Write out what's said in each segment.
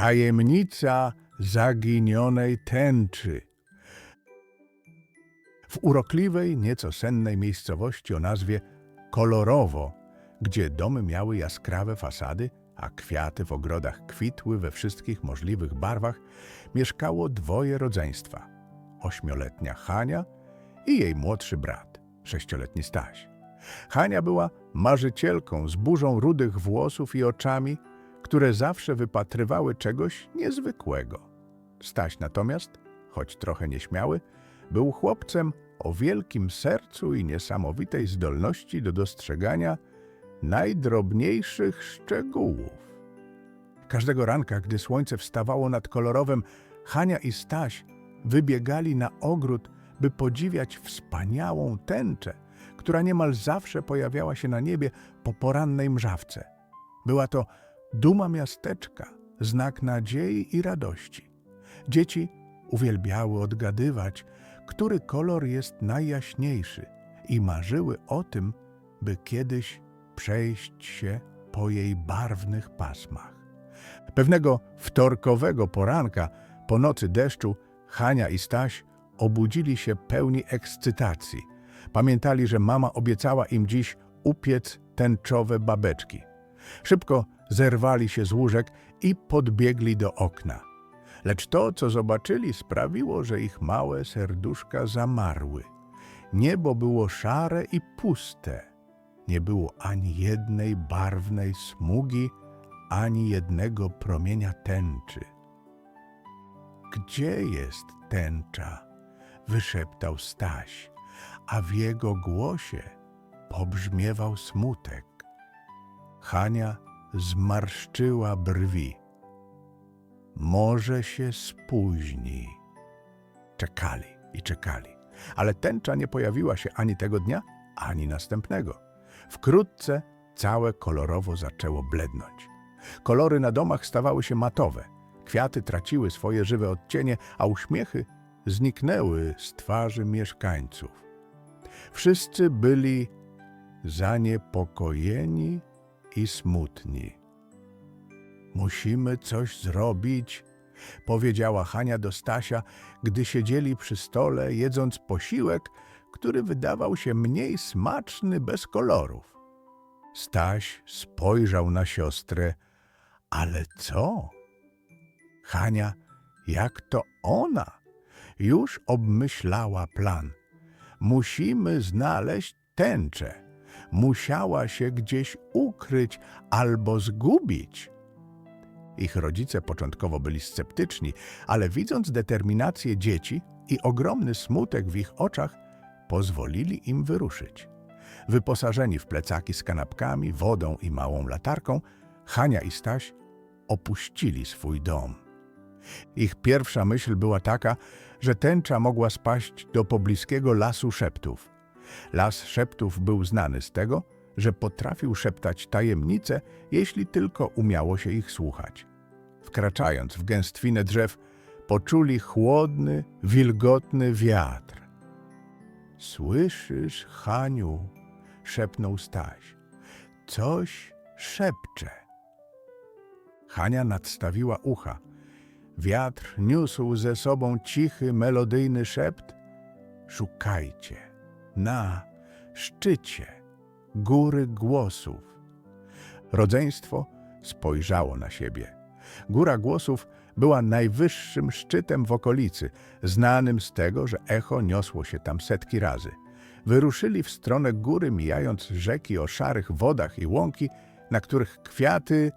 Tajemnica zaginionej tęczy. W urokliwej, nieco sennej miejscowości o nazwie Kolorowo, gdzie domy miały jaskrawe fasady, a kwiaty w ogrodach kwitły we wszystkich możliwych barwach, mieszkało dwoje rodzeństwa. Ośmioletnia Hania i jej młodszy brat, sześcioletni Staś. Hania była marzycielką z burzą rudych włosów i oczami, które zawsze wypatrywały czegoś niezwykłego. Staś natomiast, choć trochę nieśmiały, był chłopcem o wielkim sercu i niesamowitej zdolności do dostrzegania najdrobniejszych szczegółów. Każdego ranka, gdy słońce wstawało nad kolorowym, Hania i Staś wybiegali na ogród, by podziwiać wspaniałą tęczę, która niemal zawsze pojawiała się na niebie po porannej mrzawce. Była to duma miasteczka, znak nadziei i radości. Dzieci uwielbiały odgadywać, który kolor jest najjaśniejszy i marzyły o tym, by kiedyś przejść się po jej barwnych pasmach. Pewnego wtorkowego poranka, po nocy deszczu, Hania i Staś obudzili się pełni ekscytacji. Pamiętali, że mama obiecała im dziś upiec tęczowe babeczki. Szybko zerwali się z łóżek i podbiegli do okna. Lecz to, co zobaczyli, sprawiło, że ich małe serduszka zamarły. Niebo było szare i puste. Nie było ani jednej barwnej smugi, ani jednego promienia tęczy. Gdzie jest tęcza? wyszeptał Staś, a w jego głosie pobrzmiewał smutek. Hania zmarszczyła brwi. Może się spóźni. Czekali i czekali, ale tęcza nie pojawiła się ani tego dnia, ani następnego. Wkrótce całe kolorowo zaczęło blednąć. Kolory na domach stawały się matowe, kwiaty traciły swoje żywe odcienie, a uśmiechy zniknęły z twarzy mieszkańców. Wszyscy byli zaniepokojeni i smutni. Musimy coś zrobić, powiedziała Hania do Stasia, gdy siedzieli przy stole, jedząc posiłek, który wydawał się mniej smaczny bez kolorów. Staś spojrzał na siostrę, ale co? Hania, jak to ona? Już obmyślała plan. Musimy znaleźć tęczę. Musiała się gdzieś ukryć albo zgubić. Ich rodzice początkowo byli sceptyczni, ale widząc determinację dzieci i ogromny smutek w ich oczach, pozwolili im wyruszyć. Wyposażeni w plecaki z kanapkami, wodą i małą latarką, Hania i Staś opuścili swój dom. Ich pierwsza myśl była taka, że tęcza mogła spaść do pobliskiego lasu szeptów. Las szeptów był znany z tego, że potrafił szeptać tajemnice, jeśli tylko umiało się ich słuchać. Wkraczając w gęstwinę drzew, poczuli chłodny, wilgotny wiatr. Słyszysz, Haniu? szepnął Staś. Coś szepcze. Hania nadstawiła ucha. Wiatr niósł ze sobą cichy, melodyjny szept. Szukajcie na szczycie góry głosów. Rodzeństwo spojrzało na siebie. Góra głosów była najwyższym szczytem w okolicy, znanym z tego, że echo niosło się tam setki razy. Wyruszyli w stronę góry, mijając rzeki o szarych wodach i łąki, na których kwiaty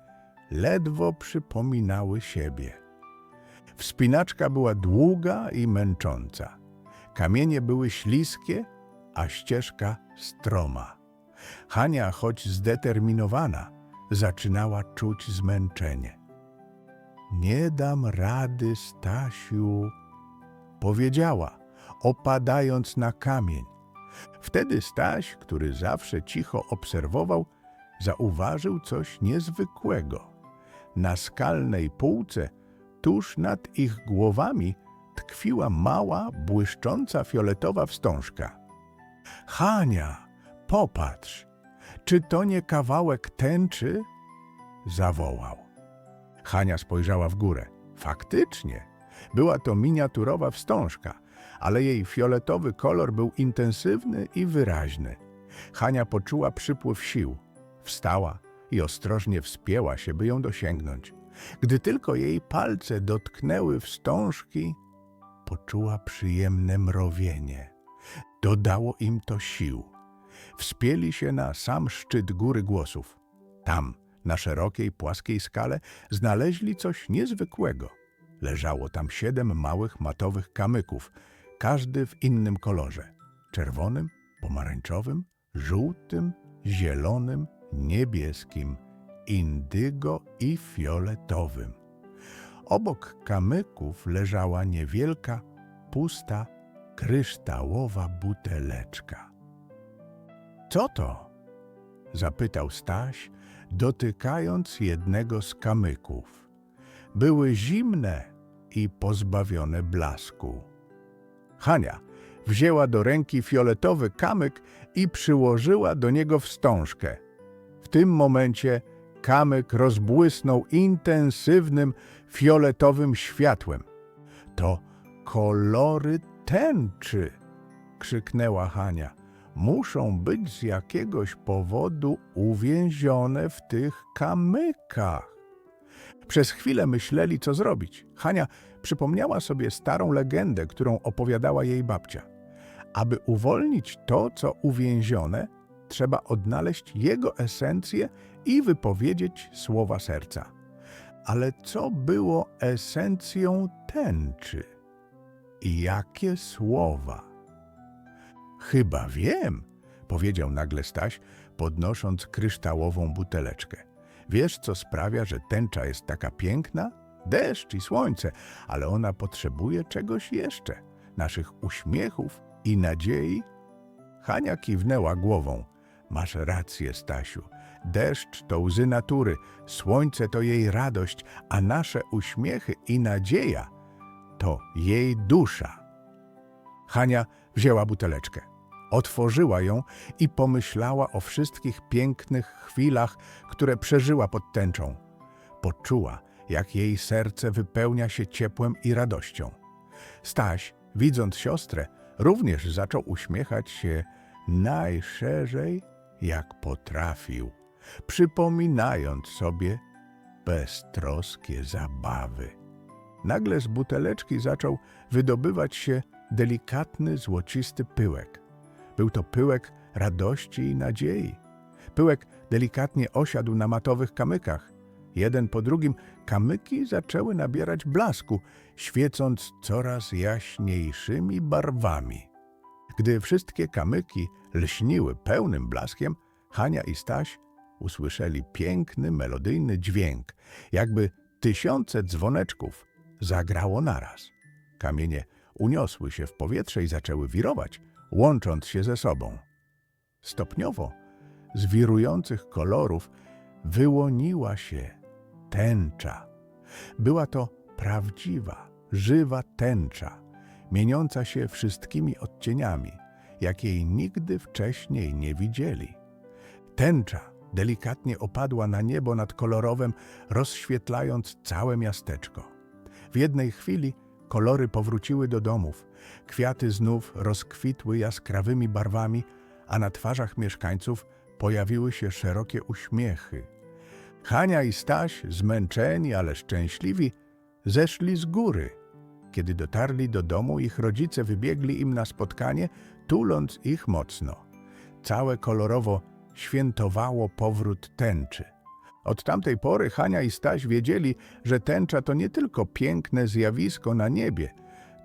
ledwo przypominały siebie. Wspinaczka była długa i męcząca. Kamienie były śliskie, a ścieżka stroma. Hania, choć zdeterminowana, zaczynała czuć zmęczenie. Nie dam rady, Stasiu, powiedziała, opadając na kamień. Wtedy Staś, który zawsze cicho obserwował, zauważył coś niezwykłego. Na skalnej półce, tuż nad ich głowami, tkwiła mała, błyszcząca fioletowa wstążka. Hania, popatrz, czy to nie kawałek tęczy? zawołał. Hania spojrzała w górę. Faktycznie, była to miniaturowa wstążka, ale jej fioletowy kolor był intensywny i wyraźny. Hania poczuła przypływ sił. Wstała i ostrożnie wspięła się, by ją dosięgnąć. Gdy tylko jej palce dotknęły wstążki, poczuła przyjemne mrowienie. Dodało im to sił. Wspięli się na sam szczyt góry głosów. Tam, na szerokiej, płaskiej skale, znaleźli coś niezwykłego. Leżało tam siedem małych matowych kamyków, każdy w innym kolorze. Czerwonym, pomarańczowym, żółtym, zielonym, niebieskim, indygo i fioletowym. Obok kamyków leżała niewielka, pusta, kryształowa buteleczka. Co to? zapytał Staś, dotykając jednego z kamyków. Były zimne i pozbawione blasku. Hania wzięła do ręki fioletowy kamyk i przyłożyła do niego wstążkę. W tym momencie kamyk rozbłysnął intensywnym, fioletowym światłem. To kolory tęczy, krzyknęła Hania. Muszą być z jakiegoś powodu uwięzione w tych kamykach. Przez chwilę myśleli, co zrobić. Hania przypomniała sobie starą legendę, którą opowiadała jej babcia. Aby uwolnić to, co uwięzione, trzeba odnaleźć jego esencję i wypowiedzieć słowa serca. Ale co było esencją tęczy? Jakie słowa? Chyba wiem, powiedział nagle Staś, podnosząc kryształową buteleczkę. Wiesz, co sprawia, że tęcza jest taka piękna? Deszcz i słońce, ale ona potrzebuje czegoś jeszcze. Naszych uśmiechów i nadziei. Hania kiwnęła głową. Masz rację, Stasiu. Deszcz to łzy natury, słońce to jej radość, a nasze uśmiechy i nadzieja to jej dusza. Hania wzięła buteleczkę. Otworzyła ją i pomyślała o wszystkich pięknych chwilach, które przeżyła pod tęczą. Poczuła, jak jej serce wypełnia się ciepłem i radością. Staś, widząc siostrę, również zaczął uśmiechać się najszerzej, jak potrafił, przypominając sobie beztroskie zabawy. Nagle z buteleczki zaczął wydobywać się delikatny, złocisty pyłek. Był to pyłek radości i nadziei. Pyłek delikatnie osiadł na matowych kamykach. Jeden po drugim kamyki zaczęły nabierać blasku, świecąc coraz jaśniejszymi barwami. Gdy wszystkie kamyki lśniły pełnym blaskiem, Hania i Staś usłyszeli piękny, melodyjny dźwięk, jakby tysiące dzwoneczków zagrało naraz. Kamienie uniosły się w powietrze i zaczęły wirować, łącząc się ze sobą. Stopniowo z wirujących kolorów wyłoniła się tęcza. Była to prawdziwa, żywa tęcza, mieniąca się wszystkimi odcieniami, jakiej nigdy wcześniej nie widzieli. Tęcza delikatnie opadła na niebo nad kolorowem, rozświetlając całe miasteczko. W jednej chwili kolory powróciły do domów, kwiaty znów rozkwitły jaskrawymi barwami, a na twarzach mieszkańców pojawiły się szerokie uśmiechy. Hania i Staś, zmęczeni, ale szczęśliwi, zeszli z góry. Kiedy dotarli do domu, ich rodzice wybiegli im na spotkanie, tuląc ich mocno. Całe kolorowo świętowało powrót tęczy. Od tamtej pory Hania i Staś wiedzieli, że tęcza to nie tylko piękne zjawisko na niebie,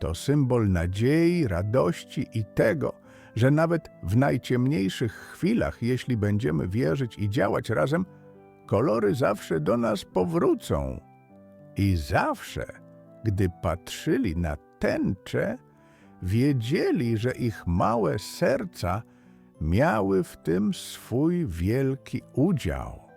to symbol nadziei, radości i tego, że nawet w najciemniejszych chwilach, jeśli będziemy wierzyć i działać razem, kolory zawsze do nas powrócą. I zawsze, gdy patrzyli na tęczę, wiedzieli, że ich małe serca miały w tym swój wielki udział.